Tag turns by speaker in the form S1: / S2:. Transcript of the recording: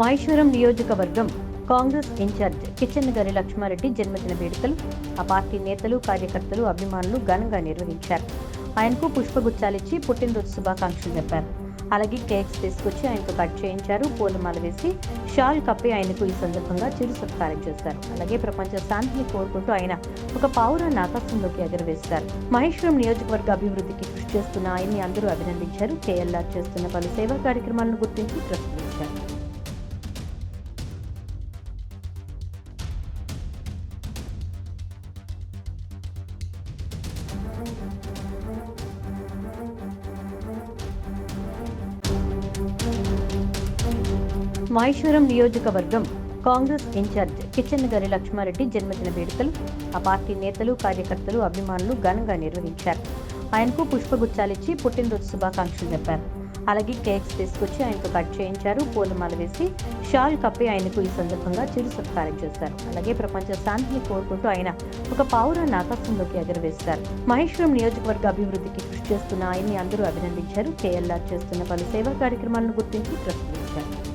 S1: మహేశ్వరం నియోజకవర్గం Congress incharge kitchen గారి లక్ష్మారెడ్డి జన్మదిన వేడుకలు ఆ పార్టీ నేతలు కార్యకర్తలు అభిమానులు ఘనంగా నిర్వహించారు. ఆయనకు పుష్పగుచ్చాలిచ్చి పుట్టినరోజు శుభాకాంక్షలు చెప్పారు. అలాగే కేక్స్ తీసుకొచ్చి ఆయనకు కట్ చేయించారు పూలమాల వేసి షాల్ కప్పి ఆయనకు ఈ సందర్భంగా చిరు సత్కారం చేశారు. అలాగే ప్రపంచ శాంతిని కోరుకుంటూ ఆయన ఒక పావురాన్ని ఆకాశంలోకి ఎగరవేశారు. మహేశ్వరం నియోజకవర్గ అభివృద్ధికి కృషి చేస్తున్న ఆయన్ని అందరూ అభినందించారు. కేఎల్ఆర్ చేస్తున్న పలు సేవా కార్యక్రమాలను గుర్తించి ప్రశంసించారు. మహేశ్వరం నియోజకవర్గం కాంగ్రెస్ ఇన్ఛార్జ్ కిచెన్ గారి లక్ష్మారెడ్డి జన్మదిన వేడుకలు ఆ పార్టీ నేతలు కార్యకర్తలు అభిమానులు ఘనంగా నిర్వహించారు. ఆయనకు పుష్పగుచ్చాలిచ్చి పుట్టినరోజు శుభాకాంక్షలు చెప్పారు. అలాగే కేక్స్ తీసుకొచ్చి ఆయనకు కట్ చేయించారు. పూలమాల వేసి షాల్ కప్పి ఆయనకు ఈ సందర్భంగా చిరు సత్కారం చేశారు అలాగే ప్రపంచ శాంతిని కోరుకుంటూ ఆయన ఒక పావురాన్ని ఆకాశంలోకి ఎగరవేస్తారు. మహేశ్వరం నియోజకవర్గ అభివృద్ధికి కృషి చేస్తున్న ఆయన్ని అందరూ అభినందించారు. కేఎల్ఆర్ చేస్తున్న పలు సేవా కార్యక్రమాలను గుర్తించి ప్రశంసించారు